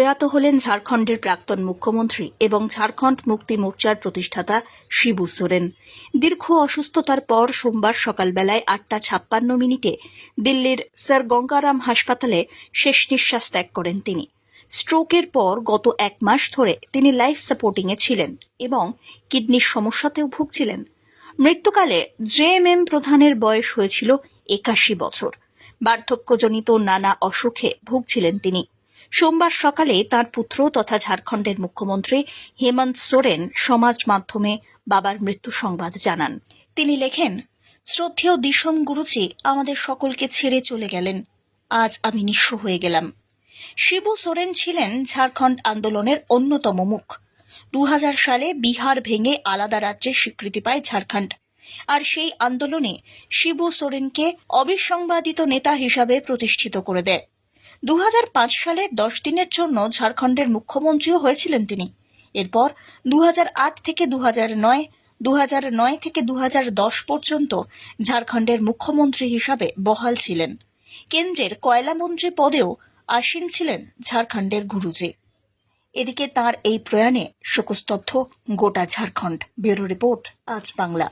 প্রয়াত হলেন ঝাড়খণ্ডের প্রাক্তন মুখ্যমন্ত্রী এবং ঝাড়খণ্ড মুক্তি মোর্চার প্রতিষ্ঠাতা শিবু সোরেন। দীর্ঘ অসুস্থতার পর সোমবার সকালবেলায় আটটা ছাপ্পান্ন মিনিটে দিল্লির স্যার গঙ্গারাম হাসপাতালে শেষ নিঃশ্বাস ত্যাগ করেন তিনি। স্ট্রোকের পর গত এক মাস ধরে তিনি লাইফ সাপোর্টিংয়ে ছিলেন এবং কিডনির সমস্যাতেও ভুগছিলেন। মৃত্যুকালে জেএমএম প্রধানের বয়স হয়েছিল একাশি বছর। বার্ধক্যজনিত নানা অসুখে ভুগছিলেন তিনি। সোমবার সকালে তার পুত্র তথা ঝাড়খণ্ডের মুখ্যমন্ত্রী হেমন্ত সোরেন সমাজ মাধ্যমে বাবার মৃত্যু সংবাদ জানান। তিনি লেখেন, শ্রদ্ধেয় দিশম গুরুজি আমাদের সকলকে ছেড়ে চলে গেলেন। আজ আমি নিঃস্ব হয়ে গেলাম। শিবু সোরেন ছিলেন ঝাড়খণ্ড আন্দোলনের অন্যতম মুখ। দু হাজার সালে বিহার ভেঙে আলাদা রাজ্যের স্বীকৃতি পায় ঝাড়খণ্ড। আর সেই আন্দোলনে শিবু সোরেনকে অবিসংবাদিত নেতা হিসাবে প্রতিষ্ঠিত করে দেয়। দু হাজার পাঁচ সালের দশ দিনের জন্য ঝাড়খণ্ডের মুখ্যমন্ত্রীও হয়েছিলেন তিনি। এরপর দু হাজার আট থেকে দু নয় নয় থেকে দু হাজার দশ পর্যন্ত ঝাড়খণ্ডের মুখ্যমন্ত্রী হিসাবে বহাল ছিলেন। কেন্দ্রের কয়লামন্ত্রী পদেও আসীন ছিলেন ঝাড়খণ্ডের গুরুজি। এদিকে তার এই প্রয়াণে শোকস্তব্ধ গোটা ঝাড়খণ্ড। ব্যুরো রিপোর্ট, আজ বাংলা।